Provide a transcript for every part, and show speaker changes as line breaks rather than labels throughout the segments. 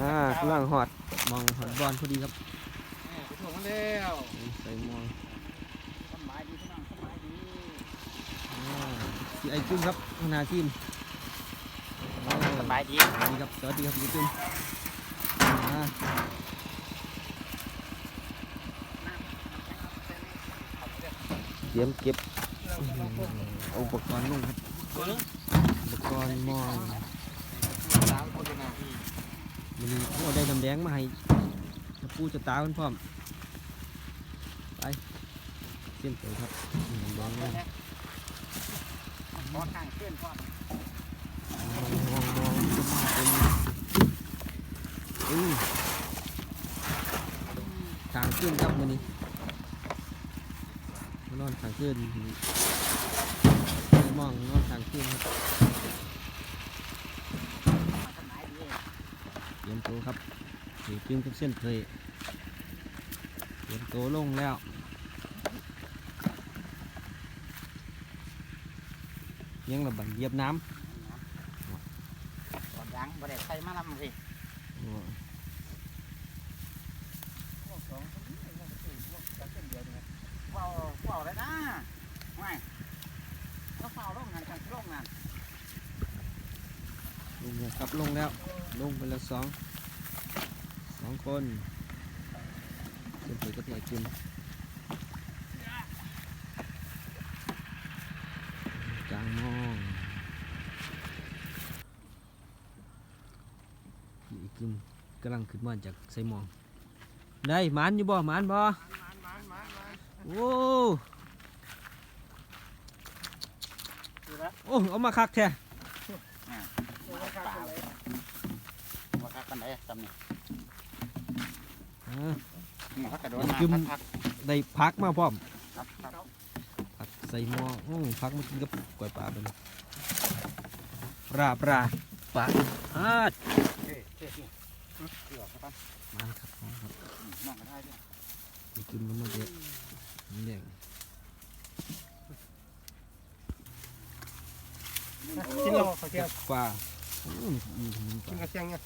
อ่ากำลังหอดมองหอดบอลพอดีครับ
ไปถ่วงมันแล้ว
ใส่มอง
สบายดีพี่น้องสบายดี
อ่าสีไอจุ้มครับหัวหนาทีมอ่
สบายดี
สวัสดีครับสวัสดีครับพี่จุ้มอ่าเตรียมเก็บเอาอุปกรณ์ลงครับอุปกรณ์มอง
สามคนนะ
มันนี้โอ้ได้น้ำแดงมาให้จะปูจะตาเพิ่นพร้อมไปเส้นไปครับน้ำแดงเลย
พอข้างเพื่อนพอ
มองมองมองจะมาเป็นอือทางขึ้นครับมันนี้มานอนทางขึ้นมองนอนทางขึ้นครับ
สบายดี
เตรียมตัวครับถือจึงกับเส้นเพลเตรียมตัวลงแล้วยังระบันเหยียบน้ำ
ก่อนยังบ่ได้ใส่มาลำสิ
โอ้
สองคนนี้จะเป็นเดียวเลยว้าวว้าวเลยนะไม่ก็เฝ้าลงงานกันลงงาน
ลงแล้วครับลงแล้วลงไปแล้วสองสองคนเส้นเพลก็เตะกินกลางมองอีกกินกำลังขึ้นมาจากใส่หมองได้หมานอยู่บ่หมานบ่โอ้โอ้เอามาคักแท้
ว่าคักกันเลยว่าคักกัน เลยตำนี่
อ่า
พักกระโดด
จิ้ม
มาพัก
ได้พักมาพร้อม
ครับครับ
ผักใส่หม้ออื้อพักมากินกับกล้วยปลาเป็นปลาปลาปลาอาด
เท่เท่นี่เกี่ยวครับ
มาครับมาครับ
น้องก็ได้ด้วย
ไปกินมันมาเด็ดเนี่ย
กินเราขอเทียบ
ปลาอื้ออืมอืมป
กินก
ลา
ระเทียมเนี่ย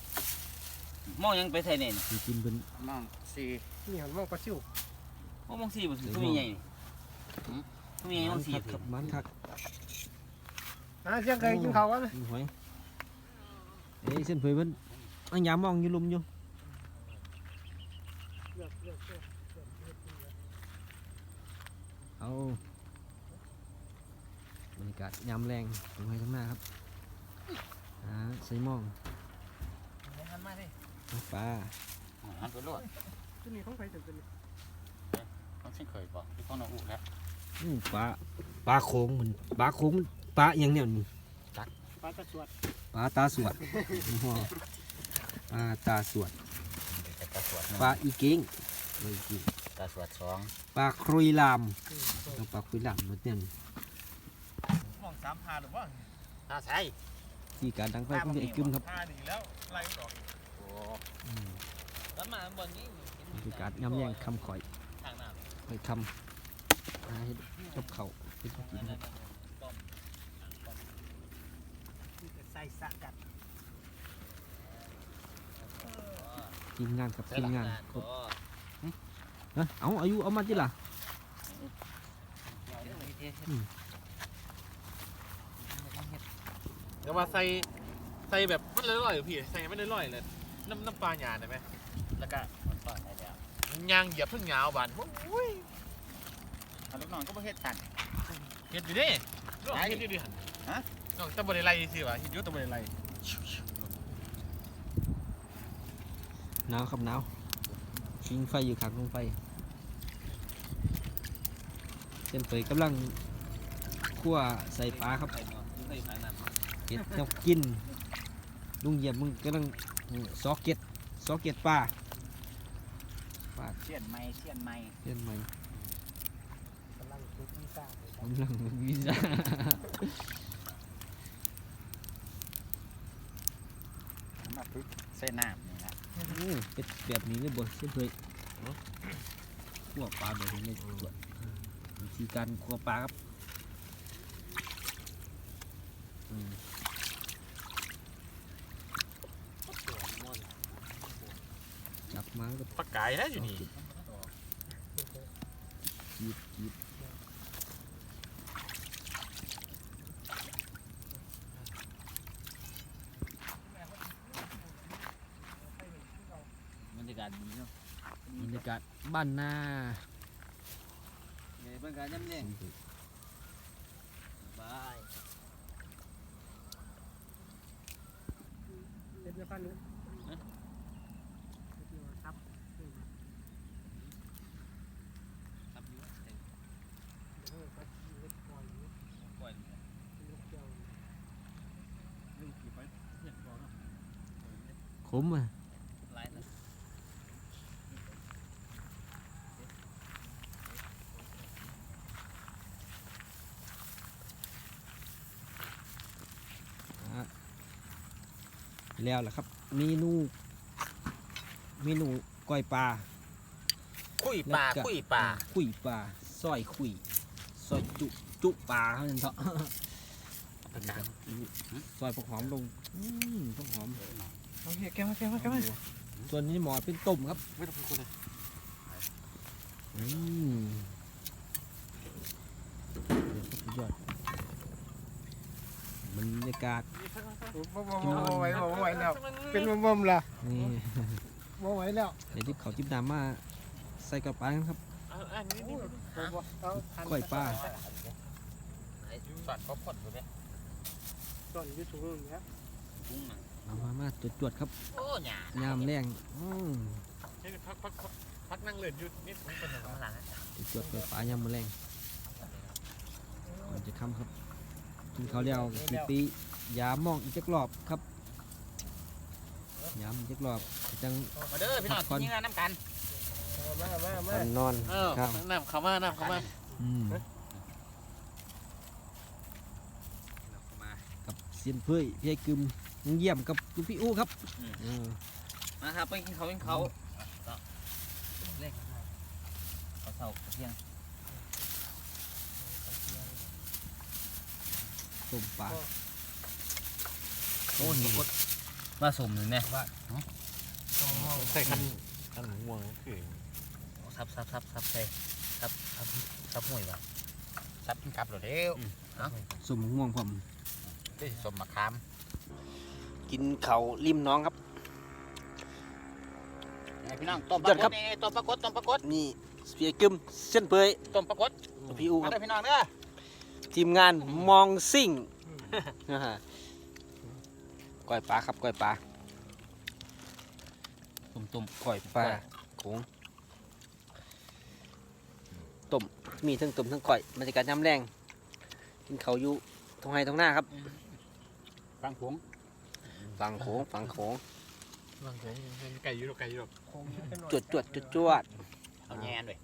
มองยังไปใส่เนี่ย
ไปกินเป็น
น้องสี่
นี่หันมองปลาซิว
มองมองสี่บ่ตัวใหญ่นี่ตัวใหญ่มองสี่
คักครับมันคัก
อ่าเสียงเคยกินเขาวะนะ
กินหอยเอ้ยเส้นเผยมันอันยามมองอยู่ลุมอยู่เอาบรรยากาศยามแรงตรงไห้ข้างหน้าครับอ่าใส่หมอง
หันมาดิ
ปลา
หันไปรวด
ตัวนี้ของใครตัวนี้
ต้องชิเคยบอกที่พ่อน้องอุแล้ว
อืมปลาปลาโค้งมันปลาโค้งมันปลาอหย่างเนี้ยนี่
ปลากระสวด
ปลาตาสวดอ๋อปลาตาสวด
แต่ตาสวด
ปลาอีเก้งปลาอีเก้ง
ตาสวดสอง
ปลาครุยลามเอาปลาครุยลามหมดเนี่ย
มองสามพาหรือว่า
ตาใส่
ที่การดังไฟของไอ้จุ้มครับ
พาหนีแล้วไล่ดอก
โอ้
อืม
แล้วมาบนนี้
บรรยากาศยำแย่งคำข่อย
ทางน้
ข่อยคำหาเห็ดกับเขาเห็ดกินครับ
ใส่สะกัด
ทีมงานกับทีมงานครบเอาอายุเอามาจิล่ะ
เดี๋ยวมาใส่ใส่แบบมันลอยๆพี่ใส่ไม่ลอยๆเลย น้ำน้ำปลาหยาได้ไหมแล้วก็
มันซ่อนได้แล้ว
ยางเหยียบเพิ่งยาวบานโอ้ย
เอาลูกน้องก็ไม่เฮ็ดตัน
เห็ดอยู่ดิน้องเห็ดอยู่ดิ
ฮะ
น้องตะบนไรสิวะเห็ดอยู่ตะบนไร
หนาวครับหนาวชิงไฟอยู่ขางลงไฟเส้นเผยกำลังคั่วใส่ปลาครับ
ใส่หมวกใส่สายน้ำ
เห็ดเจ้ากินลุงเหยียบมึงกำลัง ซอกเก็ตซอกเก็ตปลาปลา
เสียนไม้เสียนไม้
เล่นใหม่
กำลังคุยที่ซ่ากำ
ลังวีซ่า
มาพึ่งเส้นน้ำนี่นะ
โอ้เป็ดแบบนี้เลยบ่เช่นเคยคั่วปลาแบบนี้เลยส่วนวิธีการคั่วปลาครับ จับมาก็
ปลากายนะอยู่นี่
กีบกีบ
บรรยากาศดีเนาะ
บรรยากาศบ้านนา
เดี๋ยวบรรยากาศย่ำแรงบาย
เด็ดไม่ฟันนู้ครับ
ครับอยู่
เดี๋ยวก็เล็กปล่อยอยู่
ปล่อย
ลูกเดียว
ลุงขี่ไปเห็นก่อนเนาะ
ขมอะ
หลายนะ
อะแล้วล่ะครับเมนูเมนูก้อยปลา
คุยปลา
แล้วก็
คุยปลา
คุยปลาซอยคุยซอยจุจุปลาเขาเถอะซอยผักหอมลงอืมผักหอม
โอเคแก้วมาแก้วมาแก้วมา
ส่วนนี้หมอเป็นต้มครับ
ไม่ต้องพูดคนเลย
อืมสุดยอดบรรยากาศ
บ่บ่บ่บ่ไหวบ่ไหวแล้ว เป็นบ่มๆล่ะ
นี่
บ่ไหวแล้ว
เดี๋ยวที่เขาจิ้มน้ำมาใส่กระป๋ากันครับ
เอาอันนี้นี่
บ่บ่เอาทัน
ก้อยปลา
สอดเขาพดอยู่เนี่ย
ตอนอยู่ถุงนึงครับ
กุ้งอะ
เอามามาจวดๆครับ
โอ้หยายา
มแรงอืม
นี่พักพักพักพักนั่งเล่นอยู่นิดมันเป็นยังไง
ข้างหลัง
จวดๆไปปลายามแรงมันจะค้ำครับกินข้าวเลี้ยวกี่ปียามมองอีกจักรอบครับยามอีกจักรอบจัง
มาเด้อพี่น้องกินงานน้ำกัน
มามามา
ก่อนนอน
เออ
ครับ
น้ำเข้ามาน้ำเข้ามา
อืมกับเซียนเพื่อยพี่ไอ้กึมยัง เยี่ยมกับลูกพี่อู้ครับเออ
มาครับไปกินเขากินเขาเล็กเขาเสาเที่ยง
ต้มปลา
โอ้โหมาสมหนึ่งเนี่ย
ใส่คันคันห่วงคือ
ซับซับซับซับใส่ซับซับซับห่วยว่ะ
ซับกินกลับเลยเด้อ
สมม่วงผม
ได้สมมะขาม
กินเขาริมน้องครับ
พี่น้องต้มปลากดนี่ต้มปลากดต้มปลากด
นี่พี่ไอ้กึมเส้นเพื่อย
ต้มปลากด
ลูกพี่อู้ค
มา
รับ
เด้อพี่น้องเด้อ
ทีมงานมองซิ่งนะฮะก้อยปลาครับก้อยปลา
ตุ่มตุ่ม
ก้อยปลาโขงต้มมีทั้งต้มทั้งก้อยบรรยากาศยามแรงกินเขาวอยู่ตรงไห้ตรงหน้าครับ
ฟังผง
ฝั่งโขงฝั่งโขง
บางคนไก่อยู่หรอกไก่อยู่หรอก
จวดจวดจวดจวด
เอาแง่ด้วย